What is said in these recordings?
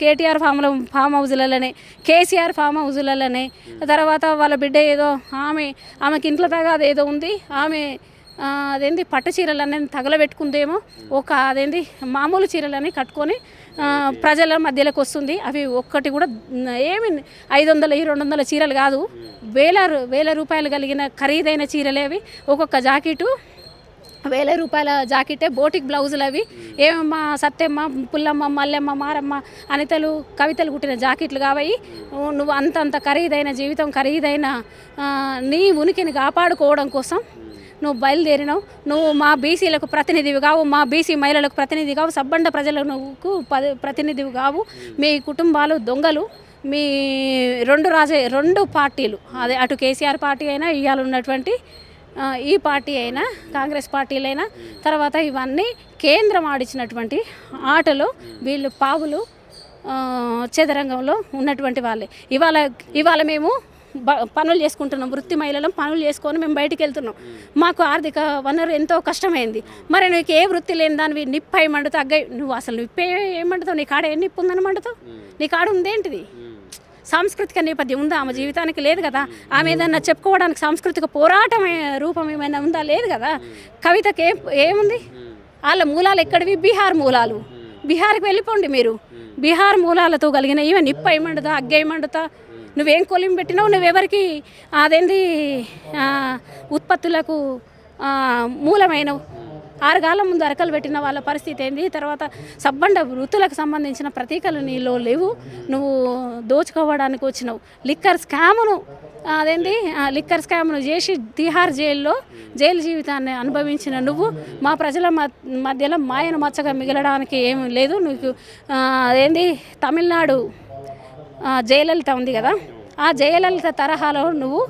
KTR farm farm హౌజులలోనే KCR farm హౌజులలోనే. తర్వాత వాళ్ళ బిడ్డ ఏదో ఆమె ఆమెకి ఇంట్లో తగాద ఏదో ఉంది ఆమె అదేంది పట్టు చీరలన్నీ తగలబెట్టుకుందేమో ఒక అదేంది మామూలు చీరలని కట్టుకొని ప్రజల మధ్యలోకి వస్తుంది. అవి ఒక్కటి కూడా ఏమి ఐదు వందల ఈ రెండు వందల చీరలు కాదు. వేల రూ- వేల రూపాయలు కలిగిన ఖరీదైన చీరలే అవి. ఒక్కొక్క జాకెటు వేల రూపాయల జాకెటే బోటిక్ బ్లౌజులు అవి. ఏమమ్మా సత్యమ్మ పుల్లమ్మ మల్లెమ్మ మారమ్మ అనితలు కవితలు కుట్టిన జాకెట్లు కావయి నువ్వు అంత అంత ఖరీదైన జీవితం ఖరీదైన నీ ఉనికిని కాపాడుకోవడం కోసం నువ్వు బయలుదేరినావు. నువ్వు మా బీసీలకు ప్రతినిధివి కావు మా బీసీ మహిళలకు ప్రతినిధి కావు సబ్బండ ప్రజలకు ప్రతినిధివి కావు. మీ కుటుంబాలు దొంగలు మీ రెండు రాజే రెండు పార్టీలు. అదే అటు కేసీఆర్ పార్టీ అయినా ఇవాళ ఉన్నటువంటి ఈ పార్టీ అయినా కాంగ్రెస్ పార్టీలైనా తర్వాత ఇవన్నీ కేంద్రం ఆడిచ్చినటువంటి ఆటలు వీళ్ళు పావులు చదరంగంలో ఉన్నటువంటి వాళ్ళే. ఇవాళ ఇవాళ మేము బ- పనులు చేసుకుంటున్నాం. వృత్తి మహిళలం పనులు చేసుకొని మేము బయటికి వెళ్తున్నాం. మాకు ఆర్థిక వనరు ఎంతో కష్టమైంది. మరి నీకు ఏ వృత్తి లేని దానివి నిప్పు అయి మండుతా అగ్గై నువ్వు అసలు నిప్పే ఏమంటుతావు? నీ కాడ ఏ నిప్పు ఉందని మండుతావు? నీ కాడ ఉందేంటిది? సాంస్కృతిక నేపథ్యం ఉందా? ఆమె జీవితానికి లేదు కదా. ఆమె ఏదన్నా చెప్పుకోవడానికి సాంస్కృతిక పోరాటం రూపం ఏమైనా ఉందా? లేదు కదా. కవితకి ఏ ఏముంది? వాళ్ళ మూలాలు ఎక్కడివి? బీహార్ మూలాలు. బీహార్కి వెళ్ళిపోండి మీరు. బీహార్ మూలాలతో కలిగిన ఈమె నిప్ప ఏమండుతా? అగ్గేయమండుతా నువ్వేం కొలిం పెట్టినావు? నువ్వెవరికి అదేంది? ఉత్పత్తులకు మూలమైనవు? ఆరు ఆరుగాల ముందు అరకలు పెట్టిన వాళ్ళ పరిస్థితి ఏంది? తర్వాత సబ్బండ వృత్తులకు సంబంధించిన ప్రతీకలు నీలో లేవు. నువ్వు దోచుకోవడానికి వచ్చినావు. లిక్కర్ స్కామును అదేంటి లిక్కర్ స్కామ్ను చేసి తిహార్ జైల్లో జైలు జీవితాన్ని అనుభవించిన నువ్వు మా ప్రజల మధ్యలో మాయను మచ్చగా మిగలడానికి ఏమీ లేదు. నువ్వు అదేంది? అదేంటి తమిళనాడు జయలలిత ఉంది కదా? ఆ జయలలిత తరహాలో నువ్వు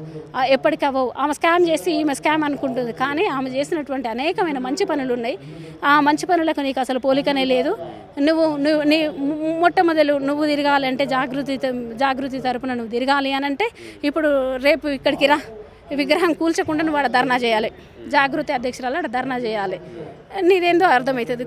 ఎప్పటికవ్వవు. ఆమె స్కామ్ చేసి ఈమె స్కామ్ అనుకుంటుంది. కానీ ఆమె చేసినటువంటి అనేకమైన మంచి పనులు ఉన్నాయి ఆ మంచి పనులకు నీకు అసలు పోలికనే లేదు. నువ్వు నువ్వు నీ మొట్టమొదలు నువ్వు తిరగాలంటే జాగృతి జాగృతి తరపున నువ్వు తిరగాలి అని అంటే ఇప్పుడు రేపు ఇక్కడికి రా. విగ్రహం కూల్చకుండా నువ్వు ఆడ ధర్నా చేయాలి. జాగృతి అధ్యక్షురాలు ఆడ ధర్నా చేయాలి. నీదేందో అర్థమవుతుంది.